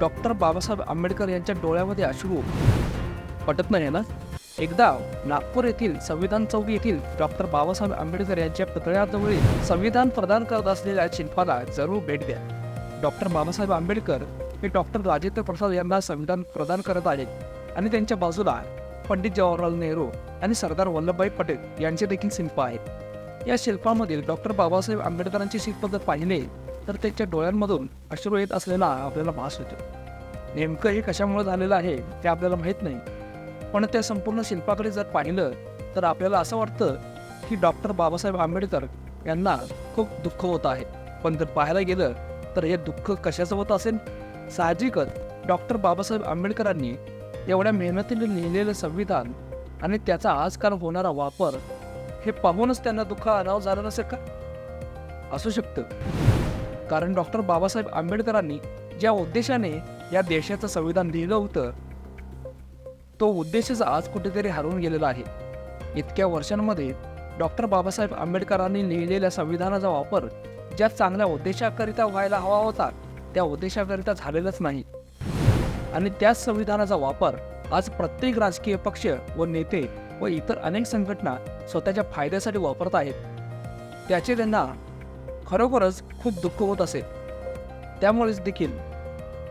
Doctor Babasaheb Ambedkar यांच्या डोळ्यामध्ये अश्रू पटत नाही ना? एकदा नागपूर येथील संविधान चौक येथील डॉक्टर बाबासाहेब आंबेडकर यांच्या पुतळ्याजवळील संविधान प्रदान करत असलेल्या शिल्पाला जरूर भेट द्या. डॉक्टर बाबासाहेब आंबेडकर हे डॉक्टर राजेंद्र प्रसाद यांना संविधान प्रदान करत आहेत आणि त्यांच्या बाजूला पंडित जवाहरलाल नेहरू आणि सरदार वल्लभभाई पटेल यांचे देखील शिल्प आहेत. या शिल्पामधील डॉक्टर बाबासाहेब आंबेडकरांचे शिल्प जर पाहिले तर त्यांच्या डोळ्यांमधून अश्रू येत असलेला आपल्याला भास होतो नेमकं हे कशामुळे झालेलं आहे ते आपल्याला माहीत नाही. पण त्या संपूर्ण शिल्पाकडे जर पाहिलं तर आपल्याला असं वाटतं की डॉक्टर बाबासाहेब आंबेडकर यांना खूप दुःख होत आहे. पण जर पाहायला गेलं तर हे दुःख कशाचं होत असेल? साहजिकच डॉक्टर बाबासाहेब आंबेडकरांनी एवढ्या मेहनतीने लिहिलेलं संविधान आणि त्याचा आजकाल होणारा वापर हे पाहूनच त्यांना दुःख अनाव झालं नसेल का? असू शकतं. कारण डॉक्टर बाबासाहेब आंबेडकरांनी ज्या उद्देशाने या देशाचं संविधान लिहिलं होतं तो उद्देशच आज कुठेतरी हरवून गेलेला आहे. इतक्या वर्षांमध्ये डॉक्टर बाबासाहेब आंबेडकरांनी लिहिलेल्या संविधानाचा वापर ज्या चांगल्या उद्देशाकरिता व्हायला हवा होता त्या उद्देशाकरिता झालेलाच नाही. आणि त्याच संविधानाचा वापर आज प्रत्येक राजकीय पक्ष व नेते व इतर अनेक संघटना स्वतःच्या फायद्यासाठी वापरत आहेत. त्याचे त्यांना खरोखरच खूप दुःख होत असेल त्यामुळेच देखील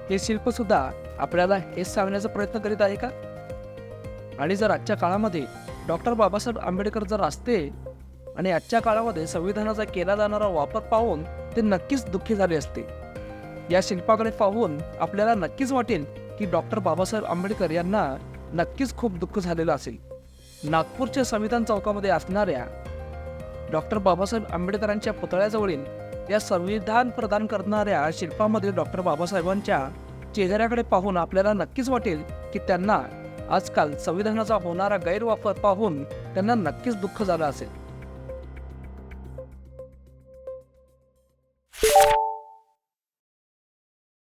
हे शिल्पसुद्धा आपल्याला हेच सांगण्याचा प्रयत्न करीत आहे का? आणि जर आजच्या काळामध्ये डॉक्टर बाबासाहेब आंबेडकर जर असते आणि आजच्या काळामध्ये संविधानाचा केला जाणारा वापर पाहून ते नक्कीच दुःखी झाले असते. या शिल्पाकडे पाहून आपल्याला नक्कीच वाटेल की डॉक्टर बाबासाहेब आंबेडकर यांना नक्कीच खूप दुःख झालेलं असेल. नागपूरच्या संविधान चौकामध्ये असणाऱ्या डॉक्टर बाबासाहेब आंबेडकरांच्या पुतळ्याजवळील या संविधान प्रदान करणाऱ्या शिल्पामध्ये डॉक्टर बाबासाहेबांच्या चेहऱ्याकडे पाहून आपल्याला नक्कीच वाटेल की त्यांना आजकाल संविधानाचा होणारा गैरवापर पाहून त्यांना नक्कीच दुःख झालं असेल.